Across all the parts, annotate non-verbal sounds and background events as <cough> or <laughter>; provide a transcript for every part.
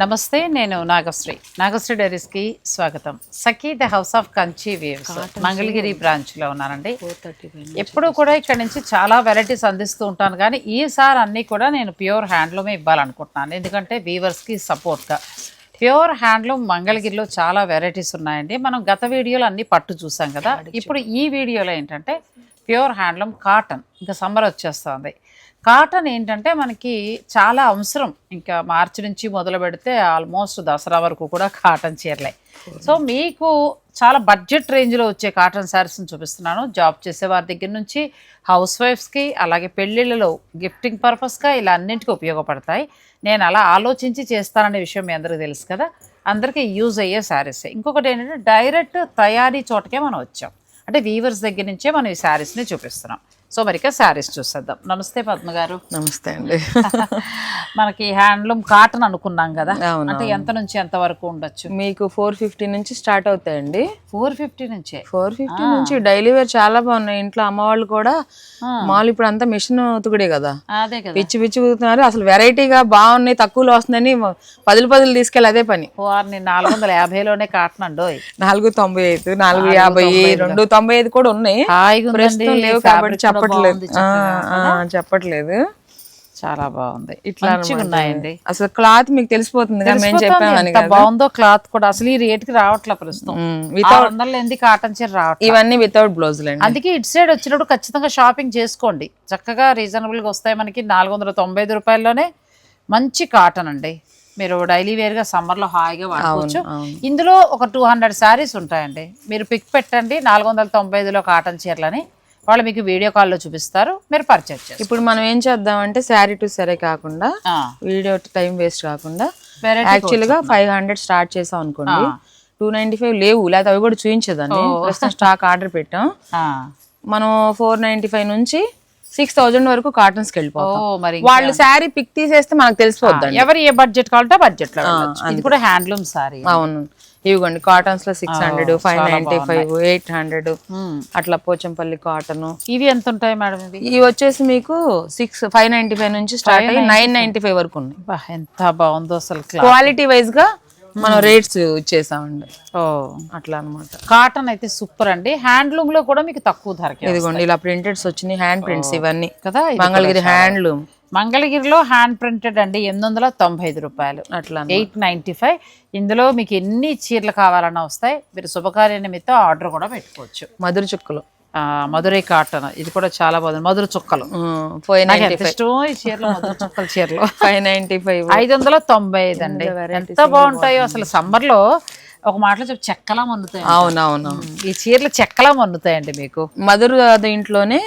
నమస్తే నేను నాగశ్రీ. నాగశ్రీ డైరీస్కి స్వాగతం. Sakhi the house of Kanchi waves Mangalagiri బ్రాంచ్లో ఉన్నానండి. ఎప్పుడు కూడా ఇక్కడ నుంచి చాలా వెరైటీస్ అందిస్తూ ఉంటాను. కానీ ఈసారి అన్నీ కూడా నేను ప్యూర్ హ్యాండ్లూమే ఇవ్వాలనుకుంటున్నాను. ఎందుకంటే వీవర్స్కి సపోర్ట్గా. ప్యూర్ హ్యాండ్లూమ్ మంగళగిరిలో చాలా వెరైటీస్ ఉన్నాయండి. మనం గత వీడియోలో అన్ని పట్టు చూసాం కదా. ఇప్పుడు ఈ వీడియోలో ఏంటంటే ప్యూర్ హ్యాండ్లూమ్ కాటన్. ఇంకా సమ్మర్ వచ్చేస్తుంది. కాటన్ ఏంటంటే మనకి చాలా అవసరం. ఇంకా మార్చి నుంచి మొదలు పెడితే ఆల్మోస్ట్ దసరా వరకు కూడా కాటన్ చీరలే. సో మీకు చాలా బడ్జెట్ రేంజ్లో వచ్చే కాటన్ శారీస్ని చూపిస్తున్నాను. జాబ్ చేసే వారి దగ్గర నుంచి హౌస్ వైఫ్స్కి అలాగే పెళ్ళిళ్ళలో గిఫ్టింగ్ పర్పస్గా ఇలా అన్నింటికి ఉపయోగపడతాయి. నేను అలా ఆలోచించి చేస్తాననే విషయం మీ అందరికీ తెలుసు కదా? అందరికీ యూజ్ అయ్యే శారీస్. ఇంకొకటి ఏంటంటే డైరెక్ట్ తయారీ చోటకే మనం వచ్చాం. అంటే వీవర్స్ దగ్గర నుంచే మనం ఈ శారీస్ని చూపిస్తున్నాం. సో మరి ఇక శారీస్ చూసేద్దాం. నమస్తే పద్మ గారు. నమస్తే అండి. <laughs> మనకి హ్యాండ్లూమ్ కాటన్ అనుకున్నాం కదా. అంటే ఎంత నుంచి ఎంత వరకు ఉండొచ్చు? మీకు ఫోర్ ఫిఫ్టీ నుంచి స్టార్ట్ అవుతాయండి. ఫోర్ ఫిఫ్టీ నుంచే? ఫోర్ ఫిఫ్టీ నుంచి డైలీ వేర్ చాలా బాగున్నాయి. ఇంట్లో అమ్మ వాళ్ళు కూడా మామూలు ఇప్పుడు అంతా మిషన్ ఉతుకుడే కదా. అదే కదా. పిచ్చి పిచ్చి ఉతుకుతున్నారు అసలు వెరైటీగా బాగున్నాయి తక్కువలో వస్తుందని పదులు పదులు తీసుకెళ్ళి అదే పని. నాలుగు వందల యాభైలోనే కాటన్ అండోయ్ నాలుగు తొంభై ఐదు నాలుగు యాభై రెండు తొంభై ఐదు కూడా ఉన్నాయి. లేవు కాబట్టి చెప్పట్లేదు. చెప్పట్లేదు. చాలా బాగుంది. ఇట్లా ఉన్నాయండి. అసలు క్లాత్ మీకు తెలిసిపోతుంది మేము చెప్పామని బాగుందో క్లాత్ కూడా. అసలు ఈ రేట్కి రావట్లే ప్రస్తుతం. విత్ ఆరు వందలు ఎందుకు కాటన్ చీర రావట్లేదు ఇవన్నీ వితౌట్ బ్లౌజులు అండి అందుకే ఇటు సైడ్ వచ్చినప్పుడు ఖచ్చితంగా షాపింగ్ చేసుకోండి. చక్కగా రీజనబుల్గా వస్తాయి మనకి నాలుగు వందల తొంభై ఐదు రూపాయల్లోనే మంచి కాటన్ అండి. మీరు డైలీ వేర్గా సమ్మర్లో హాయిగా వాడుకోవచ్చు. ఇందులో ఒక టూ హండ్రెడ్ శారీస్ ఉంటాయండి. మీరు పిక్ పెట్టండి నాలుగు వందల తొంభై ఐదులో కాటన్ చీరలని. వాళ్ళు మీకు వీడియో కాల్లో చూపిస్తారు మీరు పర్చేజ్ చేస్తారు ఇప్పుడు మనం ఏం చేద్దామంటే శారీ టు సరే కాకుండా వీడియో టైం వేస్ట్ కాకుండా Variety యాక్చువల్గా ఫైవ్ హండ్రెడ్ స్టార్ట్ చేసాం అనుకోండి. టూ నైన్టీ ఫైవ్ లేవు లేకపోతే అవి కూడా చూపించేదాన్ని ప్రస్తుతం స్టాక్ ఆర్డర్ పెట్టాం. మనం ఫోర్ నైన్టీ ఫైవ్ నుంచి సిక్స్ థౌజండ్ వరకు కాటన్స్ వెళ్ళిపోతాం. వాళ్ళు శారీ పిక్ తీసేస్తే మనకు తెలిసిపోద్దండి. ఎవరు ఏ బడ్జెట్ కావాలంటే బడ్జెట్లో. ఇది కూడా హ్యాండ్లూమ్ సారీ అవును. ఇవ్వండి. కాటన్స్లో six hundred five ninety five eight hundred అట్లా పోచంపల్లి కాటన్. ఇవి ఎంత ఉంటాయి మేడం ఇవి? ఇవి వచ్చేసి మీకు సిక్స్ ఫైవ్ నైన్టీ ఫైవ్ నుంచి స్టార్ట్ అయ్యి నైన్ నైన్టీ ఫైవ్ వరకు ఉన్నాయి. ఎంత బాగుందో అసలు క్వాలిటీ వైజ్గా మనం రేట్స్ ఇచ్చేసామండి. ఓ. అట్లా అన్నమాట. కాటన్ అయితే సూపర్ అండి. హ్యాండ్లూమ్లో కూడా మీకు తక్కువ ధరకే ఇదిగోండి ఇలా ప్రింటెడ్స్ వచ్చినాయి హ్యాండ్ ప్రింట్స్ ఇవన్నీ. కదా మంగళగిరి హ్యాండ్లూమ్ మంగళగిరిలో హ్యాండ్ ప్రింటెడ్ అండి ఎనిమిది వందల తొంభై ఐదు రూపాయలు. అట్లా ఎయిట్ నైంటీ ఫైవ్. ఇందులో మీకు ఎన్ని చీరలు కావాలన్నా వస్తాయి. మీరు శుభకార్య నిమిత్తం ఆర్డర్ కూడా పెట్టుకోవచ్చు. మధుర చుక్కలు. ఆ, మధురై కాటన్. ఇది కూడా చాలా బాగుంది. మధుర చుక్కలు. ఇష్టం ఈ చీరలు మధుర చుక్కల చీరలు. <laughs> Five ninety five. ఐదు వందల తొంభై ఐదు అండి. ఎంత బాగుంటాయో అసలు సమ్మర్లో ఒక మాటలో చెప్పి చెక్కలా మన్నుతాయి అవునవును. ఈ చీరలు చెక్కలా మన్నుతాయండి మీకు. మధుర దీంట్లోనే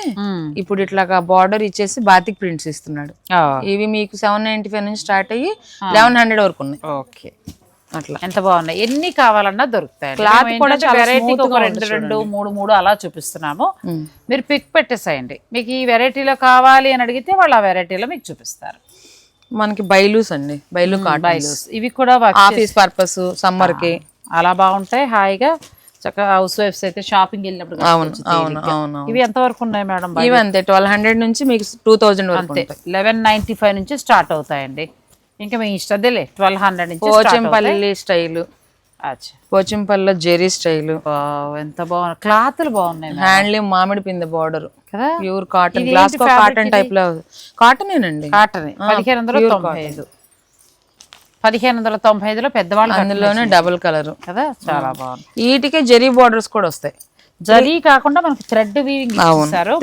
ఇప్పుడు ఇట్లా బార్డర్ ఇచ్చేసి బాతిక్ ప్రింట్స్ ఇస్తున్నాడు. ఇవి మీకు సెవెన్ నైన్టీ ఫైవ్ నుంచి స్టార్ట్ అయ్యి లెవెన్ హండ్రెడ్ వరకు ఉన్నాయి. ఓకే. అట్లా. ఎంత బాగున్నాయి? ఎన్ని కావాలన్నా దొరుకుతాయి Cloth కూడా గా రెండు రెండు మూడు మూడు అలా చూపిస్తున్నాము. మీరు పిక్ పెట్టేసేయండి. మీకు ఈ వెరైటీలో కావాలి అని అడిగితే వాళ్ళు ఆ వెరైటీలో మీకు చూపిస్తారు. మనకి బైలూస్ అండి. బైలు కాటన్ ఇవి కూడా ఆఫీస్ పర్పస్ సమ్మర్కి. అలా బాగుంటాయి హాయిగా చక్కగా హౌస్ వైఫ్స్ అయితే షాపింగ్ వెళ్ళినప్పుడు అవును అవును. అవును ఇవి ఎంత వరకు ఉన్నాయి మేడం ఇవి అంతే ట్వెల్వ్ హండ్రెడ్ నుంచి మీకు టూ థౌజండ్ వరకు అంతే లెవెన్ నైన్టీ ఫైవ్ నుంచి స్టార్ట్ అవుతాయండి. ఇంకా మీ ఇష్టదేలే ట్వెల్వ్ హండ్రెడ్ నుంచి. పోచంపల్లి స్టైల్. పోచంపల్లిలో జెరీ స్టైల్. ఎంత బాగున్నాయి క్లాత్లు బాగున్నాయి. హ్యాండ్లూమ్ మామిడి పిందె బార్డర్. కదా? ప్యూర్ కాటన్ గ్లాస్ కాటన్ టైప్లో కాటనేనండి. కాటన్ పదిహేను వందల తొంభై ఐదు. పదిహేను వందల తొంభై ఐదులో పెద్దవాళ్ళు అందులోనే డబుల్ కలర్. కదా? చాలా బాగుంది. వీటికే జెరీ బార్డర్స్ కూడా వస్తాయి. జరీ కాకుండా మనకి థ్రెడ్ వీవింగ్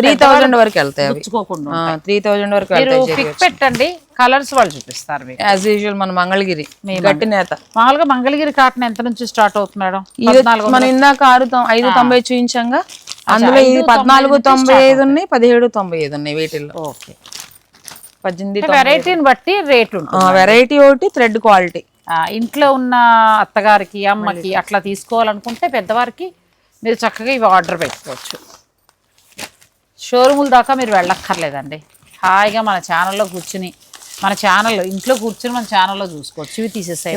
త్రీ థౌజండ్ వరకు వెళ్తాయి గుచ్చుకోకుండా త్రీ థౌజండ్ వరకు మీరు వెళ్తాయి పిక్ పెట్టండి. కలర్స్ వాళ్ళు చూపిస్తారు మీకు. యాజ్ యూజువల్ మన మంగళగిరి. గట్టి నేత. మామూలుగా మంగళగిరి కాటన్ ఎంత నుంచి స్టార్ట్ అవుతుంది మేడం? ఇది మనం ఇందాక ఆరు ఐదు తొంభై చూపించంగా అందులో ఇది పద్నాలుగు తొంభై ఐదు ఉన్నాయి పదిహేడు తొంభై ఐదు ఉన్నాయి వీటిల్లో. ఓకే. పద్దెనిమిది వెరైటీని బట్టి రేట్ ఉంటుంది వెరైటీ ఒకటి థ్రెడ్ క్వాలిటీ ఇంట్లో ఉన్న అత్తగారికి అమ్మకి అట్లా తీసుకోవాలనుకుంటే పెద్దవారికి మీరు చక్కగా ఇవి ఆర్డర్ పెట్టుకోవచ్చు. షోరూముల దాకా మీరు వెళ్ళక్కర్లేదండి. హాయిగా మన ఛానల్లో కూర్చుని మన ఛానల్ ఇంట్లో కూర్చుని మన ఛానల్లో చూసుకోవచ్చు. ఇవి తీసేసాయి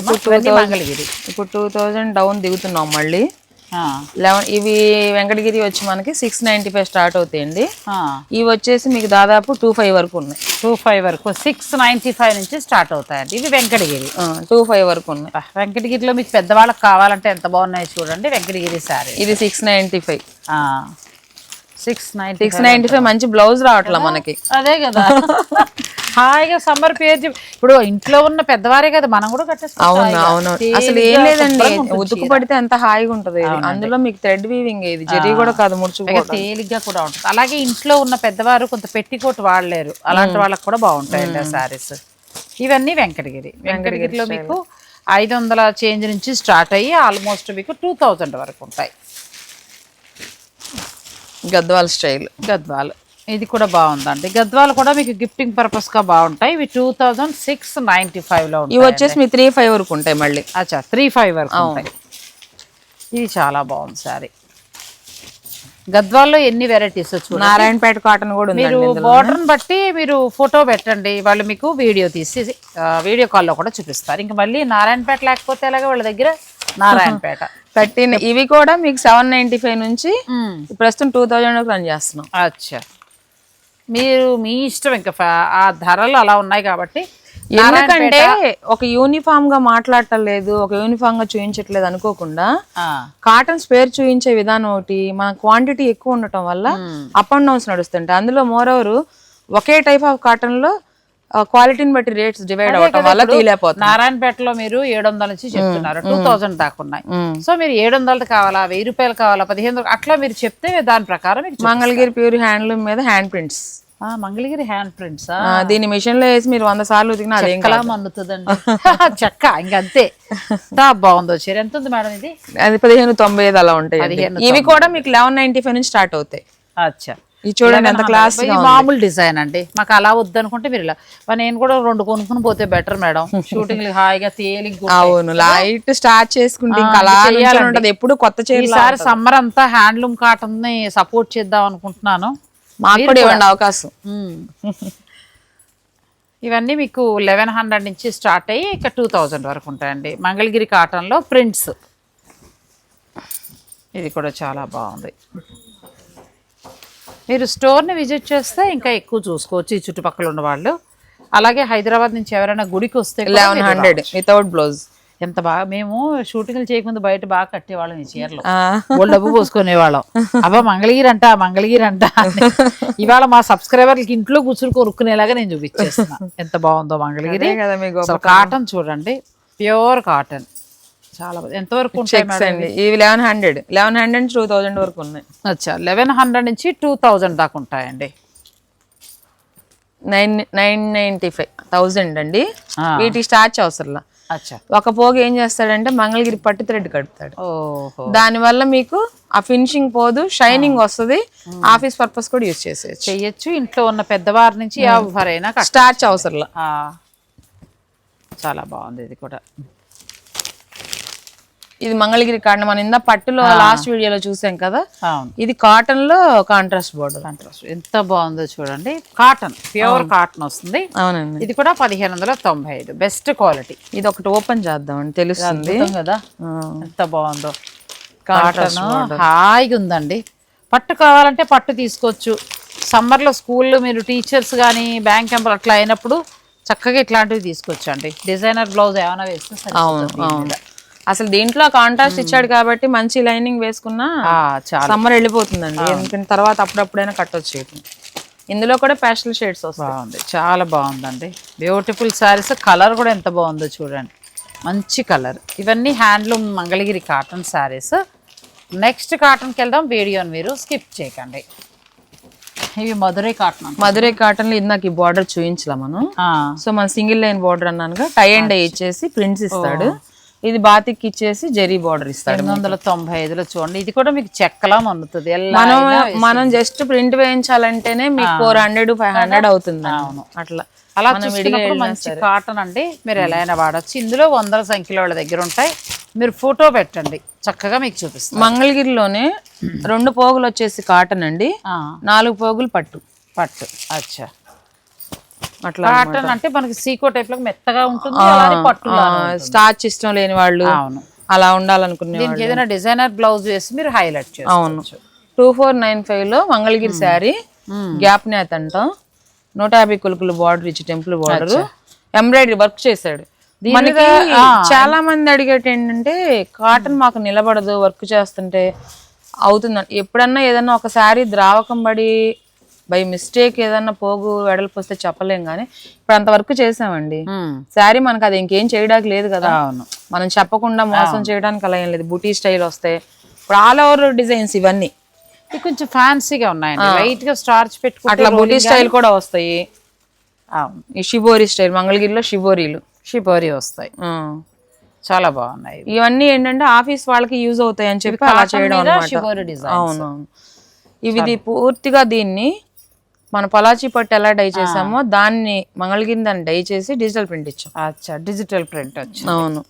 మంగళగిరి. ఇప్పుడు టూ థౌజండ్ డౌన్ దిగుతున్నాం మళ్ళీ. లెవెన్ ఇవి వెంకటగిరి వచ్చి మనకి సిక్స్ నైంటీ ఫైవ్ స్టార్ట్ అవుతాయండి. ఇవి వచ్చేసి మీకు దాదాపు టూ ఫైవ్ వరకు ఉన్నాయి. టూ ఫైవ్ వరకు సిక్స్ నైంటీ ఫైవ్ నుంచి స్టార్ట్ అవుతాయండి. ఇవి వెంకటగిరి. టూ ఫైవ్ వరకు ఉన్నాయి. వెంకటగిరిలో మీకు పెద్దవాళ్ళకి కావాలంటే ఎంత బాగున్నాయి చూడండి వెంకటగిరి శారీ. ఇది six ninety five six ninety six ninety five మంచి బ్లౌజ్ రావట్లా మనకి. అదే కదా. హాయిగా సమ్మర్ పేరు ఇప్పుడు ఇంట్లో ఉన్న పెద్దవారే కదా మనం కూడా కట్టేస్తాం అవును. అవును. అసలు ఏం లేదండి. ఉతుకు. పడితే ఎంత హాయిగా ఉంటది. అందులో మీకు థ్రెడ్ వీవింగ్ ఇది జరీ కూడా కాదు ముడుచుకోవడం తేలిగ్గా కూడా ఉంటుంది. అలాగే ఇంట్లో ఉన్న పెద్దవారు కొంత పెట్టికోట్ వాడలేరు. అలాంటి వాళ్ళకి కూడా బాగుంటాయండి ఆ సారీస్ ఇవన్నీ వెంకటగిరి. వెంకటగిరిలో మీకు ఐదు వందల చేంజ్ నుంచి స్టార్ట్ అయ్యి ఆల్మోస్ట్ మీకు టూ థౌజండ్ వరకు ఉంటాయి. గద్వాల స్టైల్. గద్వాలు. ఇది కూడా బాగుందండి. గద్వాలు కూడా మీకు గిఫ్టింగ్ పర్పస్గా బాగుంటాయి. ఇవి టూ థౌజండ్ సిక్స్ నైన్టీ ఫైవ్లో ఇవి వచ్చేసి మీ త్రీ ఫైవ్ వరకు ఉంటాయి మళ్ళీ. అచ్చా త్రీ ఫైవ్ వరకు ఉంటాయి. ఇది చాలా బాగుంది సారీ గద్వాల్లో ఎన్ని వెరైటీస్ చూడండి. నారాయణపేట కాటన్ కూడా మీరు ఉందండి బోర్డర్ని బట్టి మీరు ఫోటో పెట్టండి. వాళ్ళు మీకు వీడియో తీసి వీడియో కాల్లో కూడా చూపిస్తారు. ఇంకా మళ్ళీ నారాయణపేట లేకపోతే ఎలాగ వాళ్ళ దగ్గర నారాయణపేట. <laughs> థర్టీన్ ఇవి కూడా మీకు సెవెన్ నైన్టీ ఫైవ్ నుంచి. ప్రస్తుతం టూ థౌజండ్ రన్ చేస్తున్నాం. అచ్చా. మీరు మీ ఇష్టం ఇంకా ఆ ధరలు అలా ఉన్నాయి కాబట్టి ఎందుకంటే ఒక యూనిఫామ్గా మాట్లాడటం లేదు ఒక యూనిఫామ్గా చూపించట్లేదు అనుకోకుండా కాటన్ స్పేర్ చూపించే విధానం ఒకటి మన క్వాంటిటీ ఎక్కువ ఉండటం వల్ల అప్ అండ్ డౌన్స్ నడుస్తుంటాయి. అందులో మోర్ ఓవర్ ఒకే టైప్ ఆఫ్ కాటన్లో క్వాలిటీని బట్టి రేట్స్ డివైడ్ అవ్వటం వల్ల తీలేకపోతుంది నారాయణపేటలో మీరు ఏడు వందల నుంచి చెప్తున్నారు టూ థౌజండ్ దాకా ఉన్నాయి. సో మీరు ఏడు వందలది కావాలా వెయ్యి రూపాయలు కావాలా పదిహేను అట్లా మీరు చెప్తే దాని ప్రకారం. మంగళగిరి ప్యూర్ హ్యాండ్లూమ్ మీద హ్యాండ్ ప్రింట్స్. ఆ, మంగళగిరి హ్యాండ్ ప్రింట్స్ దీన్ని మిషన్లో వేసి మీరు వంద సార్లు ఉతికినా అదేం చెక్కలా మన్నుతుందండి <laughs> చెక్క ఇంకంతే. బాగుందో చీర ఎంత ఉంది మేడం ఇది? అది పదిహేను తొంభై ఐదు అలా ఉంటాయి ఇవి కూడా మీకు లెవెన్ నైన్టీ ఫైవ్ నుంచి స్టార్ట్ అవుతాయి. అచ్చా. ఇది చూడండి ఎంత క్లాస్ మామూలు డిజైన్ అండి. మాకు అలా వద్దనుకుంటే మీరు ఇలా మరి నేను కూడా రెండు కొనుక్కుని పోతే బెటర్ మేడం షూటింగ్ హాయిగా తేలిగ్గా అవును లైట్ స్టార్ట్ చేసుకుంటే ఇంకా అలా ఉంటది. ఎప్పుడు కొత్త ఈసారి సమ్మర్ అంతా హ్యాండ్లూమ్ కాటన్ని సపోర్ట్ చేద్దాం అనుకుంటున్నాను. మాకు కూడా ఇవ్వండి అవకాశం. ఇవన్నీ మీకు లెవెన్ హండ్రెడ్ నుంచి స్టార్ట్ అయ్యి ఇక టూ థౌజండ్ వరకు ఉంటాయండి. మంగళగిరి కాటన్లో ప్రింట్స్ ఇది కూడా చాలా బాగుంది. మీరు స్టోర్ని విజిట్ చేస్తే ఇంకా ఎక్కువ చూసుకోవచ్చు ఈ చుట్టుపక్కల ఉన్న వాళ్ళు. అలాగే హైదరాబాద్ నుంచి ఎవరైనా గుడికి వస్తే లెవెన్ హండ్రెడ్ వితౌట్ బ్లౌజ్ ఎంత బాగా మేము షూటింగ్లు చేయకముందు బయట బాగా కట్టేవాళ్ళం ఈ చీరలు. వాళ్ళు డబ్బు పోసుకునేవాళ్ళం. <laughs> అబ్బా మంగళగిరి అంట మంగళగిరి అంట. ఇవాళ మా సబ్స్క్రైబర్లకి ఇంట్లో కూర్చుని కొనుక్కునేలాగా నేను చూపించేస్తున్నా. ఎంత బాగుందో మంగళగిరి. కాటన్ చూడండి. ప్యూర్ కాటన్ చాలా. ఎంతవరకు ఉంటాయి చెక్స్ అండి. ఇవి? Eleven hundred eleven hundred two thousand వరకు ఉన్నాయి. అచ్చా. లెవెన్ హండ్రెడ్ నుంచి టూ థౌజండ్ దాకా ఉంటాయండి. Nine nine ninety five thousand అండి. ఆ. వీటికి స్టార్చ్ అవసరంలా అచ్చా. ఒక పోగు ఏం చేస్తాడంటే మంగళగిరి పట్టు థ్రెడ్ కడతాడు. దానివల్ల మీకు ఆ ఫినిషింగ్ పోదు షైనింగ్ వస్తుంది. ఆఫీస్ పర్పస్ కూడా యూజ్ చేసేయచ్చు. చెయ్యొచ్చు. ఇంట్లో ఉన్న పెద్దవారి నుంచి ఎవరైనా స్టార్చ్ అవసరంలా చాలా బాగుంది ఇది కూడా. ఇది మంగళగిరి కాటన్ మనం ఇందా పట్టులో లాస్ట్ వీడియోలో చూసాం కదా? ఇది కాటన్లో కాంట్రాస్ట్ బోర్డర్ కాంట్రాస్ట్ ఎంత బాగుందో చూడండి. కాటన్ ప్యూర్ కాటన్ వస్తుంది. అవునండి. ఇది కూడా పదిహేను వందల తొంభై ఐదు. బెస్ట్ క్వాలిటీ ఇది ఒకటి ఓపెన్ చేద్దామండి తెలుస్తుంది. అద్భుతం కదా. ఎంత బాగుందో. కాటన్ హాయిగా ఉందండి. పట్టు కావాలంటే పట్టు తీసుకోవచ్చు. సమ్మర్లో స్కూల్లో మీరు టీచర్స్ కానీ బ్యాంక్ ఎంపర్ అట్లా అయినప్పుడు చక్కగా ఇట్లాంటివి తీసుకోవచ్చండి. డిజైనర్ బ్లౌజ్ ఏమైనా వేస్తే అవును. అసలు దీంట్లో కాంట్రాస్ట్ ఇచ్చాడు కాబట్టి మంచి లైనింగ్ వేసుకున్నా సమ్మర్ వెళ్ళిపోతుందండి. ఎందుకంటే తర్వాత అప్పుడప్పుడైనా కట్టొచ్చు. ఇందులో కూడా ప్యాస్టల్ షేడ్స్ వస్తాయి. బాగుంది. చాలా బాగుందండి. బ్యూటిఫుల్ శారీస్ కలర్ కూడా ఎంత బాగుందో చూడండి. మంచి కలర్ ఇవన్నీ handloom Mangalagiri cotton saris next కాటన్కి వెళ్దాం. వీడియోని మీరు స్కిప్ చేయకండి. ఇవి మధురై కాటన్. మధురై కాటన్లో ఇందాక ఈ బార్డర్ చూపించలా మనం? సో మన సింగిల్ లైన్ బార్డర్ అన్నానుగా టై అండ్ డై ఇచ్చేసి ప్రింట్స్ ఇస్తాడు. ఇది బాతిక్ ఇచ్చేసి జెరీ బార్డర్ ఇస్తాడు ఎనిమిది వందల తొంభై ఐదులో చూడండి. ఇది కూడా మీకు చెక్కలా మన్నుతుంది మనం మనం జస్ట్ ప్రింట్ వేయించాలంటేనే మీకు ఫోర్ హండ్రెడ్ ఫైవ్ హండ్రెడ్ అవుతుంది అట్లా. అలా మంచి కాటన్ అండి. మీరు ఎలా అయినా వాడచ్చు. ఇందులో వందల సంఖ్యలో వాళ్ళ దగ్గర ఉంటాయి. మీరు ఫోటో పెట్టండి. చక్కగా మీకు చూపిస్తాం మంగళగిరిలోనే రెండు పోగులు వచ్చేసి కాటన్ అండి. నాలుగు పోగులు పట్టు. పట్టు. అచ్చా. కాటన్ అంటే మనకి సీకో టైప్లో మెత్తగా ఉంటుంది స్టార్చ్ ఇష్టం లేని వాళ్ళు అవును. అలా ఉండాలనుకునే ఏదైనా డిజైనర్ బ్లౌజ్ వేసి మీరు హైలైట్ అవును. చేసుకోవచ్చు. టూ ఫోర్ నైన్ ఫైవ్లో మంగళగిరి శారీ గ్యాప్ నేత అంటాం. నూట యాభై కులుకులు బార్డర్ ఇచ్చి టెంపుల్ బార్డర్ ఎంబ్రాయిడరీ వర్క్ చేశాడు. మనకి చాలా మంది అడిగేటి ఏంటంటే కాటన్ మాకు నిలబడదు వర్క్ చేస్తుంటే అవుతుందండి ఎప్పుడన్నా ఏదన్నా ఒక శారీ ద్రావకం పడి బై మిస్టేక్ ఏదన్నా పోగు వెడల్పు వస్తే చెప్పలేం కానీ ఇప్పుడు అంత వర్క్ చేసామండి. శారీ మనకు అది ఇంకేం చేయడానికి లేదు కదా. అవును. మనం చెప్పకుండా మోసం చేయడానికి అలా ఏం లేదు. బుటీ స్టైల్ వస్తాయి ఇప్పుడు ఆల్ ఓవర్ డిజైన్స్ ఇవన్నీ. కొంచెం ఫ్యాన్సీగా ఉన్నాయండి. లైట్గా స్టార్చ్ పెట్టుకుంటే అట్లా బుటీ స్టైల్ కూడా వస్తాయి. ఈ షిబోరి స్టైల్ మంగళగిరిలో షిబోరీలు. షిపోరి వస్తాయి. ఆ. చాలా బాగున్నాయి ఇవి. ఇవన్నీ ఏంటంటే ఆఫీస్ వాళ్ళకి యూజ్ అవుతాయి అని చెప్పి అలా చేయడం షిబోరి అవును. ఇవి పూర్తిగా దీన్ని మన పలాచి పట్టు ఎలా డై చేసామో దాన్ని మంగళగిరి దాన్ని డై చేసి డిజిటల్ ప్రింట్ ఇచ్చాం. అచ్చా డిజిటల్ ప్రింట్ వచ్చి. అవును.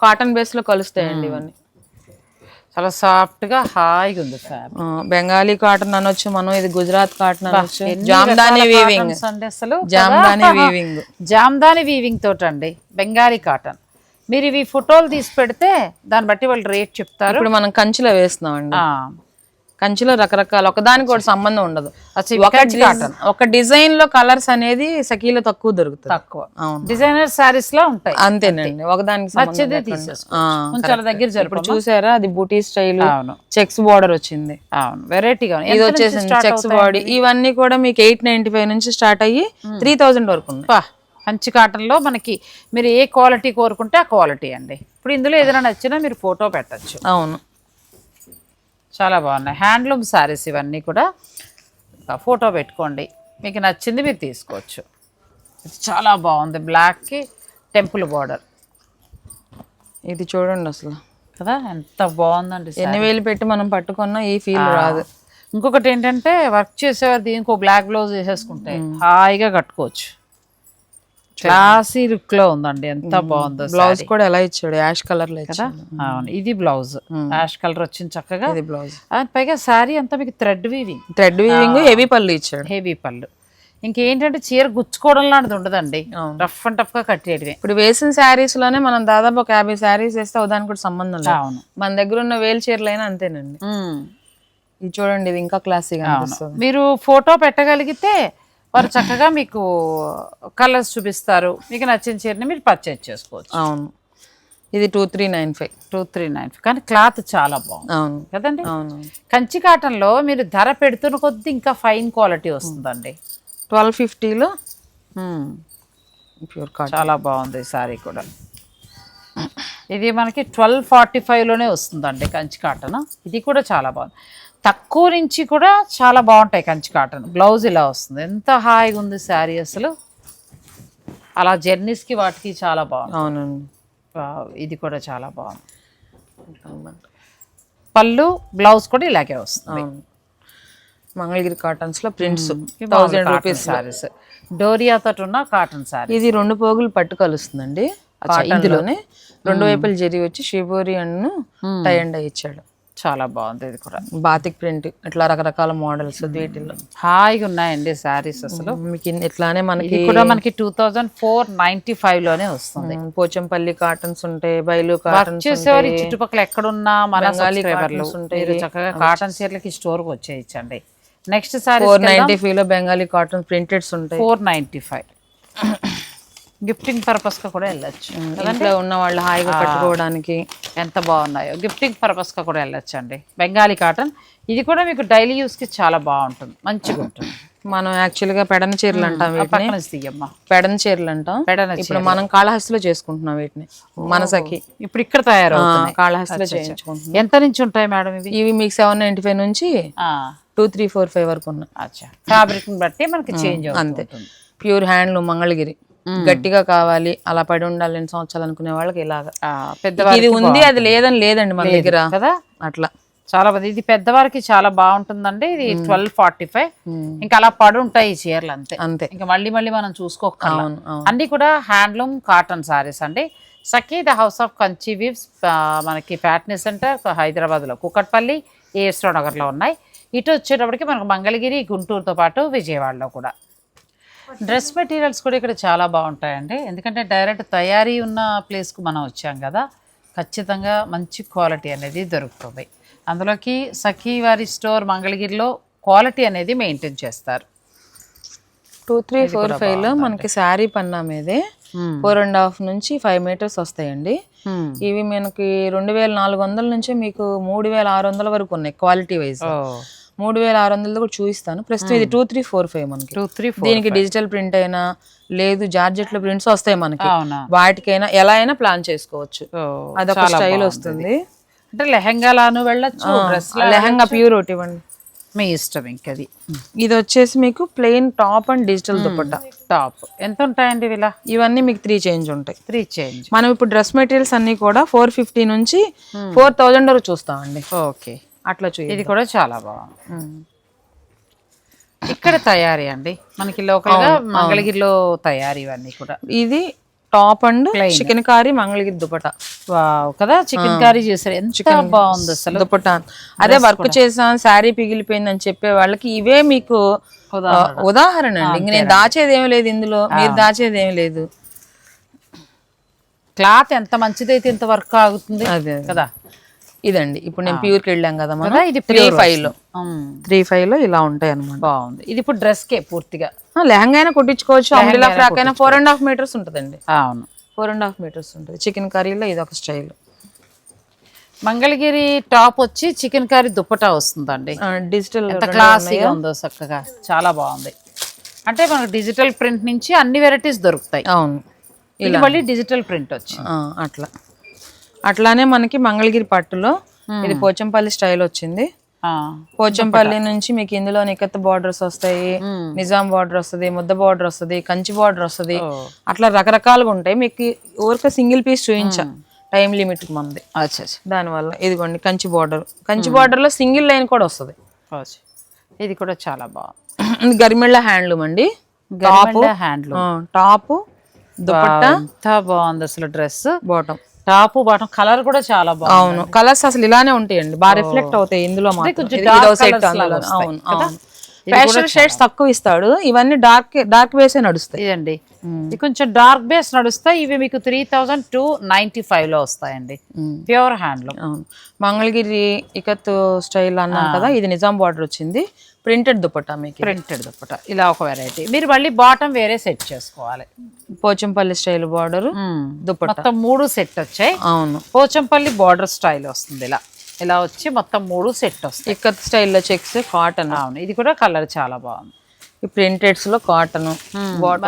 కాటన్ బేస్లో కలుస్తాయండి ఇవన్నీ. చాలా సాఫ్ట్గా హాయిగా ఉంది ఆ, బెంగాలీ కాటన్ అనొచ్చు మనం ఇది గుజరాత్ కాటన్ అనొచ్చు. జామ్దాని వీవింగ్ అండి అసలు? జామ్దాని వీవింగ్ జామ్దాని వీవింగ్ తోటి అండి బెంగాలీ కాటన్. మీరు ఇవి ఫోటోలు తీసి పెడితే దాన్ని బట్టి వాళ్ళు రేట్ చెప్తారు. ఇప్పుడు మనం కంచిలో వేస్తున్నాం అండి కంచిలో రకరకాల ఒకదానికి సంబంధం ఉండదు. ఒక కాటన్. డిజైన్లో కలర్స్ అనేది సఖీలో తక్కువ దొరుకుతుంది. తక్కువ. డిజైనర్ శారీస్ లా ఉంటాయి. అంతేనండి. ఒకదానికి దగ్గర ఇప్పుడు చూసారా? అది బూటీ స్టైల్ అవును. చెక్స్ బార్డర్ వచ్చింది. అవును. వెరైటీగా ఇది వచ్చేసింది చెక్స్ బాడీ. ఇవన్నీ కూడా మీకు ఎయిట్ నైన్టీ ఫైవ్ నుంచి స్టార్ట్ అయ్యి త్రీ థౌజండ్ వరకు పా కంచి కాటన్లో మనకి మీరు ఏ క్వాలిటీ కోరుకుంటే ఆ క్వాలిటీ అండి. ఇప్పుడు ఇందులో ఏదైనా నచ్చినా మీరు ఫోటో పెట్టచ్చు. అవును. చాలా బాగున్నాయి. హ్యాండ్లూమ్ శారీస్ ఇవన్నీ కూడా ఫోటో పెట్టుకోండి. మీకు నచ్చింది మీరు తీసుకోవచ్చు. ఇది చాలా బాగుంది. బ్లాక్కి టెంపుల్ బార్డర్ ఇది చూడండి అసలు. కదా? ఎంత బాగుందండి. ఎన్ని వేలు పెట్టి మనం పట్టుకున్నా ఈ ఫీల్ రాదు. ఇంకొకటి ఏంటంటే వర్క్ చేసేవారు దీనికి బ్లాక్ బ్లౌజ్ వేసేసుకుంటే హాయిగా కట్టుకోవచ్చు. క్లాసీ లుక్లో ఉందండి. ఎంత బాగుందో బ్లౌజ్ కూడా ఎలా ఇచ్చాడు? యాష్ కలర్లో కదా అవును. ఇది బ్లౌజ్ యాష్ కలర్ వచ్చింది చక్కగా. ఇది బ్లౌజ్ పైగా శారీ అంతా మీకు thread weaving thread weaving heavy పళ్ళు ఇచ్చాడు. హెవీ పళ్ళు. ఇంకేంటంటే చీర గుచ్చుకోవడం లాంటిది ఉండదండి. రఫ్ అండ్ టఫ్గా కట్టేయడమే ఇప్పుడు వేసిన శారీస్లోనే మనం దాదాపు ఒక యాభై శారీస్ వేస్తే దానికి కూడా సంబంధం లేదు. అవును. మన దగ్గర ఉన్న వేలు చీరలైనా అంతేనండి. ఇది చూడండి ఇది ఇంకా క్లాసీగా అనిపిస్తుంది. మీరు ఫోటో పెట్టగలిగితే వారు చక్కగా మీకు కలర్స్ చూపిస్తారు. మీకు నచ్చిన చీరని మీరు పర్చేజ్ చేసుకోవచ్చు. అవును. ఇది two three nine five two three nine కానీ క్లాత్ చాలా బాగుంది. అవును. కదండి? అవును. కంచి కాటన్లో మీరు ధర పెడుతున్న కొద్దీ ఇంకా ఫైన్ క్వాలిటీ వస్తుందండి. ట్వెల్వ్ ఫిఫ్టీలో. ప్యూర్ కాటన్ చాలా బాగుంది సారీ కూడా. ఇది మనకి ట్వెల్వ్ ఫార్టీ ఫైవ్లోనే వస్తుందండి కంచి కాటన్. ఇది కూడా చాలా బాగుంది. తక్కువ నుంచి కూడా చాలా బాగుంటాయి కంచి కాటన్. బ్లౌజ్ ఇలా వస్తుంది. ఎంత హాయిగా ఉంది శారీ అసలు. అలా జర్నీస్కి వాటికి చాలా బాగుంది. అవునండి. ఇది కూడా చాలా బాగుంది. పళ్ళు బ్లౌజ్ కూడా ఇలాగే వస్తుంది. అవును. మంగళగిరి కాటన్స్లో ప్రింట్స్ థౌజండ్ రూపీస్ సారీస్ డోరియా తోటి ఉన్న కాటన్ సారీ ఇది రెండు పోగులు పట్టు కలుస్తుందండి. ఇందులోనే రెండు వైపులు జరి వచ్చి shibori and tie and dye ఇచ్చాడు. చాలా బాగుంది ఇది కూడా. బాతిక్ ప్రింట్ ఇట్లా రకరకాల మోడల్స్ వీటిల్లో. హాయిగా ఉన్నాయండి శారీస్ అసలు. మీకు ఇట్లానే మనకి కూడా మనకి టూ థౌజండ్ ఫోర్ నైన్టీ ఫైవ్లోనే వస్తుంది. పోచంపల్లి కాటన్స్ ఉంటాయి బయలు కాటన్స్ చేసేవారు చుట్టుపక్కల ఎక్కడున్నా మన ఉంటాయి. చక్కగా కాటన్ చీరలకి స్టోర్కి వచ్చేయచ్చండి. నెక్స్ట్ సారీ ఫోర్ నైన్టీ ఫైవ్లో బెంగాలీ కాటన్ ప్రింటెడ్స్ ఉంటాయి ఫోర్ నైన్టీ ఫైవ్ గిఫ్టింగ్ పర్పస్గా కూడా వెళ్ళొచ్చు. ఇంట్లో ఉన్న వాళ్ళు హాయిగా కట్టుకోవడానికి ఎంత బాగున్నాయో. గిఫ్టింగ్ పర్పస్గా కూడా వెళ్ళొచ్చు అండి బెంగాలీ కాటన్ ఇది కూడా మీకు డైలీ యూస్కి చాలా బాగుంటుంది. మంచిగా ఉంటుంది. మనం యాక్చువల్గా పెడన చీరలు అంటాం వీటిని. పెడన చీరలు అంటాం. పెడన ఇప్పుడు మనం కాళహస్తిలో చేసుకుంటున్నాం వీటిని. మనసకి. ఇప్పుడు ఇక్కడ తయారవుతుంది కాళహస్తిలో చేయించుకుంటున్నాం. ఎంత నుంచి ఉంటాయి మేడం ఇవి? ఇవి మీకు సెవెన్ నైన్టీ ఫైవ్ నుంచి టూ త్రీ ఫోర్ ఫైవ్ వరకు ఉన్నాయి. ఫ్యాబ్రిక్ బట్టి మనకి చేంజ్ అంతే. Pure handloom Mangalagiri. గట్టిగా కావాలి అలా పడి ఉండాలి ఎన్ని సంవత్సరాలు అనుకునే వాళ్ళకి ఇలాగా ఇది ఉంది అది లేదని లేదండి మన దగ్గర. కదా? అట్లా. చాలా ఇది పెద్దవారికి చాలా బాగుంటుందండి ఇది ట్వెల్వ్ ఫార్టీ ఫైవ్ ఇంకా అలా పడి ఉంటాయి ఈ చీరలు అంతే. అంతే. ఇంకా మళ్ళీ మళ్ళీ మనం అవును అన్ని కూడా హ్యాండ్లూమ్ కాటన్ సారీస్ అండి. Sakhi the house of Kanchi weaves మనకి ఫ్యాట్నెస్ సెంటర్ హైదరాబాద్లో కుకట్పల్లి ఏఎస్రో నగర్లో ఉన్నాయి. ఇటు వచ్చేటప్పటికి మనకు మంగళగిరి గుంటూరుతో పాటు విజయవాడలో కూడా. డ్రెస్ మెటీరియల్స్ కూడా ఇక్కడ చాలా బాగుంటాయండి. ఎందుకంటే డైరెక్ట్ తయారీ ఉన్న ప్లేస్కు మనం వచ్చాం కదా ఖచ్చితంగా మంచి క్వాలిటీ అనేది దొరుకుతుంది. అందులోకి సఖీ వారి స్టోర్ మంగళగిరిలో క్వాలిటీ అనేది మెయింటైన్ చేస్తారు. టూ త్రీ ఫోర్ ఫైవ్లో మనకి శారీ పన్నా మీదే ఫోర్ అండ్ హాఫ్ నుంచి ఫైవ్ మీటర్స్ వస్తాయండి. ఇవి మనకి రెండు వేల నాలుగు వందల నుంచి మీకు మూడు వేల ఆరు వందల వరకు ఉన్నాయి క్వాలిటీ వైజ్ మూడు వేల ఆరు వందలు కూడా చూపిస్తాను. ప్రస్తుతం ఇది టూ త్రీ ఫోర్ ఫైవ్ మనకి. టూ త్రీ ఫోర్ దీనికి డిజిటల్ ప్రింట్ అయినా లేదు జార్జెట్లో ప్రింట్స్ వస్తాయి మనకి. వాటికైనా ఎలా అయినా ప్లాన్ చేసుకోవచ్చు. అదొక స్టైల్. వస్తుంది. అంటే లెహంగాలాను వెళ్ళొచ్చు లెహంగా ప్యూర్ ఒకటి ఇవ్వండి. మీ ఇష్టం ఇంకది. ఇది వచ్చేసి మీకు plain top and digital dupatta. Top. ఎంత ఉంటాయండి ఇలా? ఇవన్నీ మీకు త్రీ చేంజ్ ఉంటాయి. Three change. మనం ఇప్పుడు డ్రెస్ మెటీరియల్స్ అన్ని కూడా ఫోర్ ఫిఫ్టీ నుంచి ఫోర్ థౌజండ్ వరకు చూస్తామండి. ఓకే. అట్లా చూయి ఇది కూడా చాలా బాగుంది. ఇక్కడ తయారీ అండి. మనకి లోకల్గా మంగళగిరిలో తయారీ ఇవన్నీ కూడా. ఇది top and chikan kari Mangalagiri dupatta. Wow కదా చికెన్ కర్రీ చేశారు. ఎంత బాగుంది అసలు. దుపట్టా. అదే వర్క్ చేసాం శారీ పిగిలిపోయింది అని చెప్పే వాళ్ళకి ఇవే మీకు ఉదాహరణ. అండి ఇంక నేను దాచేది ఏమీ లేదు ఇందులో. మీరు దాచేది ఏమీ లేదు. క్లాత్ ఎంత మంచిదైతే ఇంత వర్క్ ఆగుతుంది కదా. ఇదండి. ఇప్పుడు నేను ప్యూర్కి వెళ్ళాం కదా మనం. ఇది త్రీ ఫైవ్లో త్రీ ఫైవ్లో ఇలా ఉంటాయి అనమాట బాగుంది. ఇది ఇప్పుడు డ్రెస్ కే పూర్తిగా లెహంగా అయినా కుట్టించుకోవచ్చు అంబ్రిలా ఫ్రాక్ అయినా ఫోర్ అండ్ హాఫ్ మీటర్స్ ఉంటుందండి. అవును. ఫోర్ అండ్ హాఫ్ మీటర్స్ ఉంటుంది. చికెన్ కర్రీలో ఇది ఒక స్టైల్. మంగళగిరి టాప్ వచ్చి చికెన్ కర్రీ దుప్పటా వస్తుందండి. డిజిటల్ ఎంత క్లాసీగా ఉందో చక్కగా. చాలా బాగుంది. అంటే మనకు డిజిటల్ ప్రింట్ నుంచి అన్ని వెరైటీస్ దొరుకుతాయి. అవును. ఇది మళ్ళీ డిజిటల్ ప్రింట్ వచ్చి. అట్లా. అట్లానే మనకి మంగళగిరి పట్టులో ఇది పోచంపల్లి స్టైల్ వచ్చింది. పోచంపల్లి నుంచి మీకు ఇందులో నికత్ బార్డర్స్ వస్తాయి నిజాం బార్డర్ వస్తుంది ముద్ద బార్డర్ వస్తుంది కంచి బార్డర్ వస్తుంది. అట్లా రకరకాలుగా ఉంటాయి. మీకు ఊరికే సింగిల్ పీస్ చూపించా టైం లిమిట్ అచ్చా, దానివల్ల ఇదిగోండి కంచి బార్డర్. కంచి బార్డర్లో సింగిల్ లైన్ కూడా వస్తుంది. ఇది కూడా చాలా బాగుంది. గరిమెళ్ళ హ్యాండ్లూమ్ అండి. హ్యాండ్లు టాప్. దుపట్టా. బాగుంది అసలు dress bottom top bottom colour కూడా చాలా బాగుంది. అవును. కలర్స్ అసలు ఇలానే ఉంటాయండి. బాగా రిఫ్లెక్ట్ అవుతాయి ఇందులో అవును. షేడ్స్ తక్కువ ఇస్తాడు. ఇవన్నీ డార్క్ డార్క్ వేసే నడుస్తాయి. ఇదండి. ఇది కొంచెం డార్క్ బేస్ నడుస్తాయి. ఇవి మీకు త్రీ థౌజండ్ టూ నైన్టీ ఫైవ్లో వస్తాయండి ప్యూర్ హ్యాండ్లూమ్. అవును. మంగళగిరి ఇకత్ స్టైల్ అన్నాం కదా ఇది నిజాం బార్డర్ వచ్చింది. ప్రింటెడ్ దుపట్టా మీకు ప్రింటెడ్ దుప్పట. ఇలా ఒక వెరైటీ మీరు మళ్ళీ బాటమ్ వేరే సెట్ చేసుకోవాలి. పోచంపల్లి స్టైల్ బార్డర్ దుపట్టా మొత్తం మూడు సెట్ వచ్చాయి. అవును. పోచంపల్లి బార్డర్ స్టైల్ వస్తుంది ఇలా. ఇలా వచ్చి మొత్తం మూడు సెట్ వస్తాయి. ఇకత్ స్టైల్లో చెక్స్ కాటన్ అవును. ఇది కూడా కలర్ చాలా బాగుంది. ఈ ప్రింటెడ్స్లో కాటన్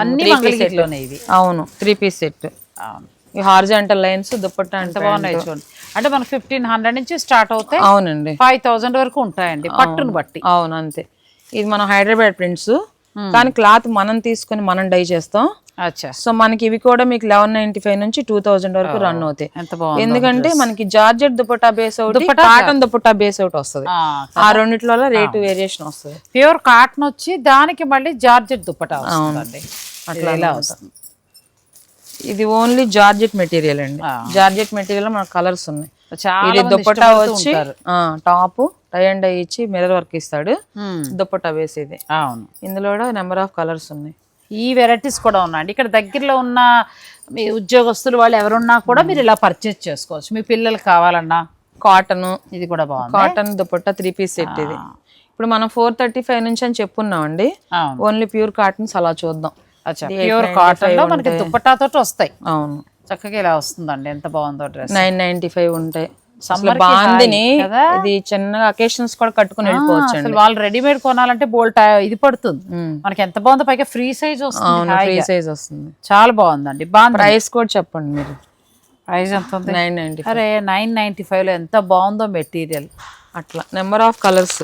అన్ని మంగళగిరిలోనే ఇవి. అవును. త్రీ పీస్ సెట్ అవును. ఈ హార్జాంటల్ లైన్స్ దుపట్టా అంటే బాగున్నాయి చూడండి. అంటే మనకు ఫిఫ్టీన్ హండ్రెడ్ నుంచి స్టార్ట్ అవుతాయి అవునండి. ఫైవ్ థౌజండ్ వరకు ఉంటాయండి పట్టును బట్టి. అవును అంతే. ఇది మనం హైదరాబాద్ ప్రింట్స్ కానీ క్లాత్ మనం తీసుకొని మనం డై చేస్తాం. అచ్చా. సో మనకి ఇవి కూడా మీకు లెవెన్ నైన్టీ ఫైవ్ నుంచి టూ థౌజండ్ వరకు రన్ అవుతాయి. ఎందుకంటే మనకి జార్జెట్ దుపట్టా బేస్ ఒకటి కాటన్ దుపట్టా బేస్ ఒకటి వస్తుంది. ఆ రెండిట్లో రేటు వేరియేషన్ వస్తుంది. ప్యూర్ కాటన్ వచ్చి దానికి మళ్ళీ జార్జెట్ దుప్పటా వస్తుందండి. అట్లా ఇలా వస్తుంది. ఇది ఓన్లీ జార్జెట్ మెటీరియల్ అండి. జార్జెట్ మెటీరియల్ మనకు కలర్స్ ఉన్నాయి. చాలా ఇష్టపడుతూ వచ్చి. టాప్ టై అండ్ డై ఇచ్చి మిర్రర్ వర్క్ ఇస్తాడు. మ్మ్. దుపట్టా వేసేది. అవును. ఇందులో కూడా నెంబర్ ఆఫ్ కలర్స్ ఉన్నాయి. ఈ వెరైటీస్ కూడా ఉన్నాయండి. ఇక్కడ దగ్గరలో ఉన్న మీ ఉద్యోగస్తులు వాళ్ళు ఎవరున్నా కూడా మీరు ఇలా పర్చేస్ చేసుకోవచ్చు. మీ పిల్లలు కావాలన్నా. కాటన్ ఇది కూడా బాగుంది. Cotton dupatta three piece set ఇది. ఇప్పుడు మనం ఫోర్ థర్టీ ఫైవ్ నుంచి అని చెప్పున్నామండి. అవును. ఓన్లీ ప్యూర్ కాటన్స్ అలా చూద్దాం. ప్యూర్ కాటన్లో మనకి దుప్పటాతో వస్తాయి. అవును. చక్కగా ఇలా వస్తుందండి. ఎంత బాగుందో డ్రెస్. నైన్ నైన్టీ ఫైవ్ ఉంటాయి బాందిని కదా? ఇది చిన్నగా అకేషన్స్ కూడా కట్టుకుని వెళ్ళిపోవచ్చు అసలు వాళ్ళు రెడీమేడ్ కొనాలంటే బోల్ట్ ఇది పడుతుంది. మనకి ఎంత బాగుందో పైగా ఫ్రీ సైజ్ వస్తుంది ఫ్రీ. సైజ్ వస్తుంది. చాలా బాగుందండి. బాగుంది. ప్రైస్ కూడా చెప్పండి మీరు. ప్రైస్ ఎంత ఉంది? నైన్ నైన్టీ అరే నైన్ నైన్టీ ఫైవ్లో ఎంత బాగుందో మెటీరియల్ అట్లా. Number of colours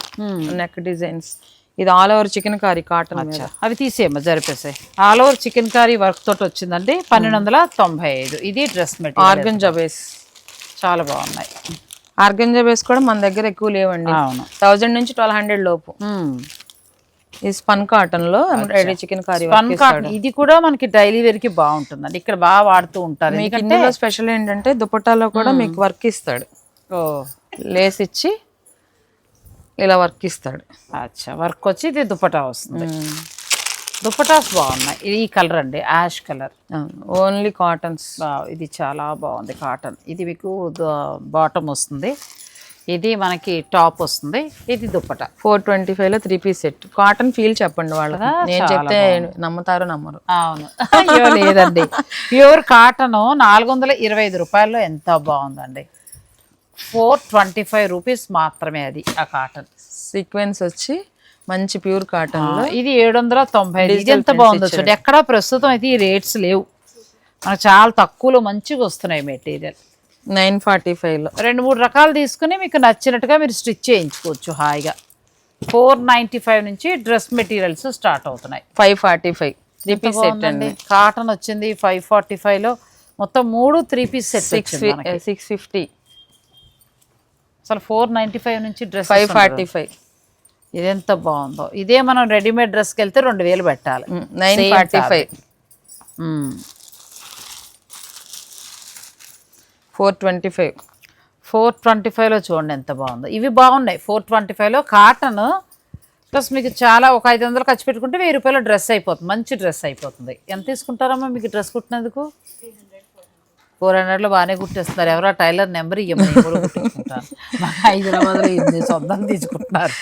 neck designs ఇది all over chikan kari cotton మీద. అవి తీసేయమ్మా జరిపేసాయి. All over chikan kari work తోటి వచ్చిందండి. పన్నెండు వందల తొంభై ఐదు. ఇది డ్రెస్ మెటీరియల్. Organza base. చాలా బాగున్నాయి. ఆర్గంజా బేస్ కూడా మన దగ్గర ఎక్కువ లేవండి. అవును. థౌజండ్ నుంచి ట్వెల్వ్ హండ్రెడ్ లోపు. ఈ స్పన్ కాటన్లో embroidery chikan kari spun cotton ఇది కూడా మనకి డైలీ వేర్కి బాగుంటుందండి. ఇక్కడ బాగా వాడుతూ ఉంటారు. మీకు ఇందులో స్పెషల్ ఏంటంటే దుపట్టాలో కూడా మీకు వర్క్ ఇస్తాడు. లేస్ ఇచ్చి ఇలా వర్క్ ఇస్తాడు. అచ్చా వర్క్ వచ్చి ఇది దుపటా వస్తుంది. దుప్పటాస్ బాగున్నాయి. ఇది ఈ కలర్ అండి యాష్ కలర్ ఓన్లీ కాటన్స్ ఇది చాలా బాగుంది కాటన్ ఇది మీకు బాటమ్ వస్తుంది. ఇది మనకి టాప్ వస్తుంది. ఇది దుప్పట. ఫోర్ ట్వంటీ ఫైవ్లో three piece set cotton feel చెప్పండి వాళ్ళకి. కదా, నేను చెప్తే నమ్ముతారో నమ్మరు. అవును. <laughs> లేదండి. <laughs> ప్యూర్ కాటన్ నాలుగు వందల ఇరవై ఐదు రూపాయల్లో ఎంత బాగుందండి. ఫోర్ ట్వంటీ ఫైవ్ రూపీస్ మాత్రమే అది ఆ కాటన్. సీక్వెన్స్ వచ్చి మంచి ప్యూర్ కాటన్లో ఇది ఏడు వందల తొంభై. ఇది ఎంత బాగుందో చూడండి. ఎక్కడా ప్రస్తుతం అయితే ఈ రేట్స్ లేవు. మనకు చాలా తక్కువలో మంచిగా వస్తున్నాయి మెటీరియల్. నైన్ ఫార్టీ ఫైవ్లో రెండు మూడు రకాలు తీసుకుని మీకు నచ్చినట్టుగా మీరు స్టిచ్ చేయించుకోవచ్చు హాయిగా. ఫోర్ నైంటీ ఫైవ్ నుంచి డ్రెస్ మెటీరియల్స్ స్టార్ట్ అవుతున్నాయి. Five forty five. Three piece set అండి. కాటన్ వచ్చింది ఫైవ్ ఫార్టీ ఫైవ్లో మొత్తం మూడు three piece set six six fifty అసలు ఫోర్ నైంటీ ఫైవ్ నుంచి డ్రెస్ ఫైవ్ ఫార్టీ ఫైవ్ ఇది ఎంత బాగుందో. ఇదే మనం రెడీమేడ్ డ్రెస్కి వెళ్తే రెండు వేలు పెట్టాలి. Nine forty. Five. Four twenty five four twenty ఫైవ్లో చూడండి ఎంత బాగుందో. ఇవి బాగున్నాయి. ఫోర్ ట్వంటీ ఫైవ్లో కాటన్ ప్లస్ మీకు చాలా ఒక ఐదు వందలు ఖర్చు పెట్టుకుంటే వెయ్యి రూపాయల డ్రెస్ అయిపోతుంది. మంచి డ్రెస్ అయిపోతుంది. ఎంత తీసుకుంటారమ్మా మీకు డ్రెస్ కుట్టినందుకు? ఫోర్ హండ్రెడ్లో బాగానే కుట్టేస్తున్నారు. ఎవరో టైలర్ నెంబర్ ఇవ్వమని కూడా కుట్టించుకుంటాను మా హైదరాబాద్లో ఇది సొంతం తీసుకుంటున్నారు.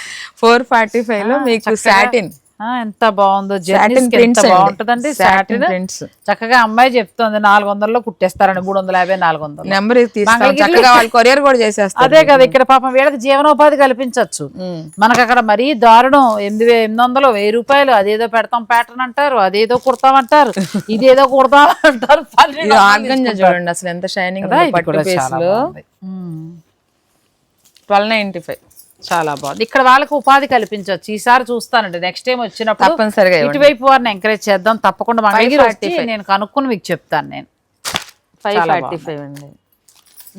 ఫోర్ ఫార్టీ ఫైవ్లో మీకు సాటిన్. ఎంత బాగుందో. బాగుంటుందండి సాటిన్ ప్రింట్స్ చక్కగా అమ్మాయి చెప్తోంది నాలుగు వందల్లో కుట్టేస్తారండి మూడు వందల యాభై నాలుగు వందలు నెంబర్ చక్కగా వాళ్ళు కొరియర్ కూడా చేసేస్తారు. అదే కదా ఇక్కడ పాపం వీళ్ళకి జీవనోపాధి కల్పించవచ్చు మనకు అక్కడ మరీ దారుణం. ఎనిమిది ఎనిమిది వందలు వెయ్యి రూపాయలు అదేదో పెడతాం ప్యాటర్న్ అంటారు అదేదో <laughs> ఇదేదో కుడతాం అంటారు పన్నెండు ఇది వందలు ఆర్గంజా చూడండి అసలు ఎంత షైనింగ్. ట్వెల్వ్ నైన్టీ ఫైవ్ చాలా బాగుంది. ఇక్కడ వాళ్ళకి ఉపాధి కల్పించవచ్చు. ఈసారి చూస్తానండి. నెక్స్ట్ టైం వచ్చినప్పుడు తప్పనిసరిగా. ఇటువైపు వారిని ఎంకరేజ్ చేద్దాం. తప్పకుండా నేను కనుక్కుని మీకు చెప్తాను నేను. ఫైవ్ ఫార్టీ ఫైవ్ అండి.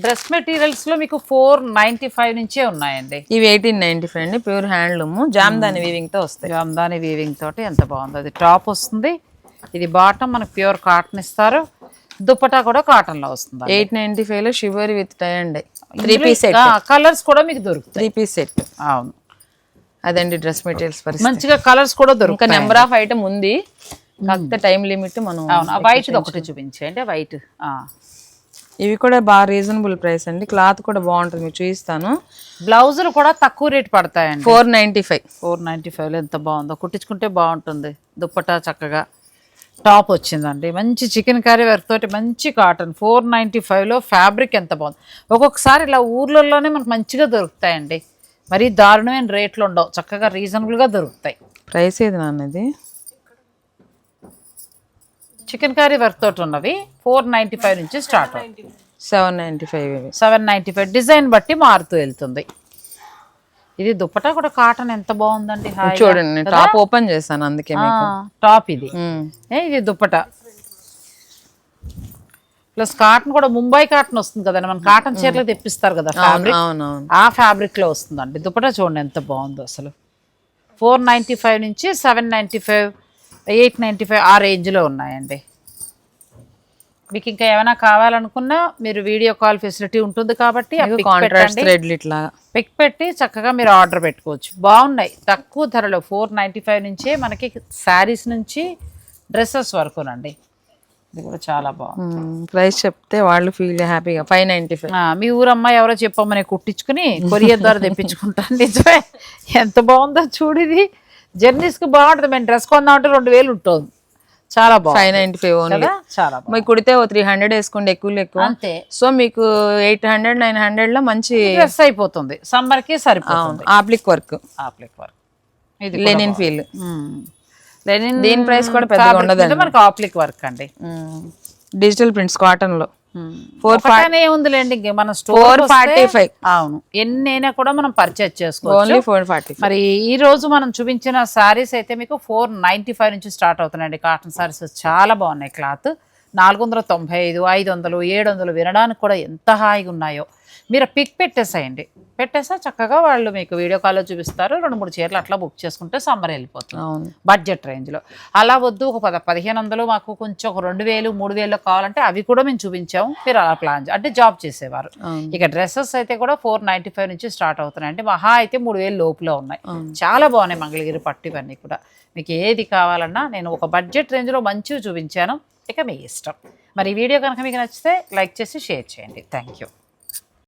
డ్రెస్ మెటీరియల్స్లో మీకు ఫోర్ నైన్టీ ఫైవ్ నుంచే ఉన్నాయండి. ఇవి ఎయిటీన్ నైన్టీ ఫైవ్ అండి. ప్యూర్ హ్యాండ్లూమ్ జామ్దాని వీవింగ్తో వస్తాయి. జామ్దాని వీవింగ్ తోటి ఎంత బాగుంది. అది టాప్ వస్తుంది. ఇది బాటమ్ మనకు ప్యూర్ కాటన్ ఇస్తారు. దుపట్టా కూడా కాటన్లో వస్తుంది ఎయిట్ నైన్టీ ఫైవ్లో షివర్ విత్ టై అండి. త్రీ పీస్ సెట్ కలర్స్ కూడా మీకు దొరుకుతాయి. త్రీ పీస్ సెట్ అవును. అదండి డ్రెస్ మెటీరియల్స్ మంచిగా కలర్స్ కూడా దొరుకుతాయి. నెంబర్ ఆఫ్ ఐటమ్ ఉంది. కాకపోతే టైం లిమిట్ మనం వైట్ ఒకటి చూపించండి వైట్ ఇవి కూడా బాగా రీజనబుల్ ప్రైస్ అండి. క్లాత్ కూడా బాగుంటుంది. మీకు చూపిస్తాను. బ్లౌజులు కూడా తక్కువ రేట్ పడతాయండి. Four ninety five four ninety ఫైవ్లో ఎంత బాగుందో. కుట్టించుకుంటే బాగుంటుంది. దుప్పటా చక్కగా. టాప్ వచ్చిందండి. మంచి చికెన్ కర్రీ వర్క్ తోటి మంచి కాటన్. ఫోర్ నైంటీ ఫైవ్లో ఫ్యాబ్రిక్ ఎంత బాగుంది. ఒక్కొక్కసారి ఇలా ఊర్లలోనే మనకు మంచిగా దొరుకుతాయండి. మరీ దారుణమైన రేట్లు ఉండవు. చక్కగా రీజనబుల్గా దొరుకుతాయి. ప్రైస్ ఏది నాన్నది చికెన్ కర్రీ వర్క్ తోటి ఉన్నవి ఫోర్ నైంటీ ఫైవ్ నుంచి స్టార్ట్ అవుతుంది. Seven ninety five seven ninety five design బట్టి మారుతూ వెళ్తుంది. ఇది దుప్పటా కూడా కాటన్ ఎంత బాగుందండి. చూడండి టాప్ ఓపెన్ చేశాను అందుకే టాప్ ఇది. ఇది దుప్పట. ప్లస్ కాటన్ కూడా ముంబై కాటన్ వస్తుంది కదండి మన కాటన్ చీరలు తెప్పిస్తారు కదా ఫ్యాబ్రిక్ ఆ ఫ్యాబ్రిక్లో వస్తుందండి. దుప్పట చూడండి ఎంత బాగుందో అసలు. ఫోర్ నైంటీ ఫైవ్ నుంచి seven ninety five eight ninety five ఆ రేంజ్లో ఉన్నాయండి. మీకు ఇంకా ఏమైనా కావాలనుకున్నా మీరు వీడియో కాల్ ఫెసిలిటీ ఉంటుంది కాబట్టి ఇట్లా. పిక్ పెట్టి చక్కగా మీరు ఆర్డర్ పెట్టుకోవచ్చు. బాగున్నాయి. తక్కువ ధరలో ఫోర్ నైంటీ ఫైవ్ నుంచే మనకి శారీస్ నుంచి డ్రెస్సెస్ వరకునండి ఇది కూడా చాలా బాగుంది. ప్రైస్ చెప్తే వాళ్ళు ఫీల్ హ్యాపీగా. ఫైవ్ నైన్టీ ఫైవ్ మీ ఊరమ్మాయి ఎవరో చెప్పమని కుట్టించుకుని కొరియర్ ద్వారా తెప్పించుకుంటాను. నిజమే. ఎంత బాగుందో చూడు ఇది. జర్నీస్కి బాగుంటుంది. మేము డ్రెస్ కొందామంటే రెండు వేలు ఉంటుంది. చాలా బాగుంది. ఫైవ్ నైన్టీ ఫైవ్ ఓన్లీ చాలా మీకు కుడితే ఓ త్రీ హండ్రెడ్ వేసుకోండి ఎక్కువ ఎక్కువ అంతే. సో మీకు ఎయిట్ హండ్రెడ్ నైన్ హండ్రెడ్లో మంచి డ్రెస్ అయిపోతుంది. సమ్మర్కి సరిపోతుంది. Applique work. Applique work. ఇది లెనిన్ ఫీల్ లెనిన్ దీని ప్రైస్ కూడా పెద్దగా. మీద మనకి ఆప్లిక్ వర్క్ అండి. డిజిటల్ ప్రింట్స్ కాటన్లో. ఫోర్ ఉందిలేండి మన ఫోర్ ఫార్టీ ఫైవ్ అవును. ఎన్నైనా కూడా మనం పర్చేజ్ చేసుకోవచ్చు. ఓన్లీ ఫోర్ ఫార్టీ మరి ఈ రోజు మనం చూపించిన సారీస్ అయితే మీకు ఫోర్ నైంటీ ఫైవ్ నుంచి స్టార్ట్ అవుతున్నాయండి. కాటన్ సారీస్ చాలా బాగున్నాయి క్లాత్ నాలుగు వందల తొంభై ఐదు ఐదు వందలు ఏడు వందలు వినడానికి కూడా ఎంత హాయిగా ఉన్నాయో. మీరు పిక్ పెట్టేసేయండి. పెట్టేసా చక్కగా వాళ్ళు మీకు వీడియో కాల్లో చూపిస్తారు. రెండు మూడు చీరలు అట్లా బుక్ చేసుకుంటే సమ్మర్ వెళ్ళిపోతుంది. బడ్జెట్ రేంజ్లో. అలా వద్దు. ఒక పద పదిహేను వందలు మాకు కొంచెం ఒక రెండు వేలు మూడు వేలు కావాలంటే అవి కూడా మేము చూపించాము. మీరు అలా ప్లాన్ అంటే జాబ్ చేసేవారు. ఇక డ్రెస్సెస్ అయితే కూడా ఫోర్ నైంటీ ఫైవ్ నుంచి స్టార్ట్ అవుతున్నాయి. అంటే మహా అయితే మూడు వేలు లోపులో ఉన్నాయి. చాలా బాగున్నాయి మంగళగిరి పట్టు ఇవన్నీ కూడా. మీకు ఏది కావాలన్నా నేను ఒక బడ్జెట్ రేంజ్లో మంచివి చూపించాను. ఇక మీ ఇష్టం. మరి ఈ వీడియో కనుక మీకు నచ్చితే లైక్ చేసి షేర్ చేయండి. Thank you.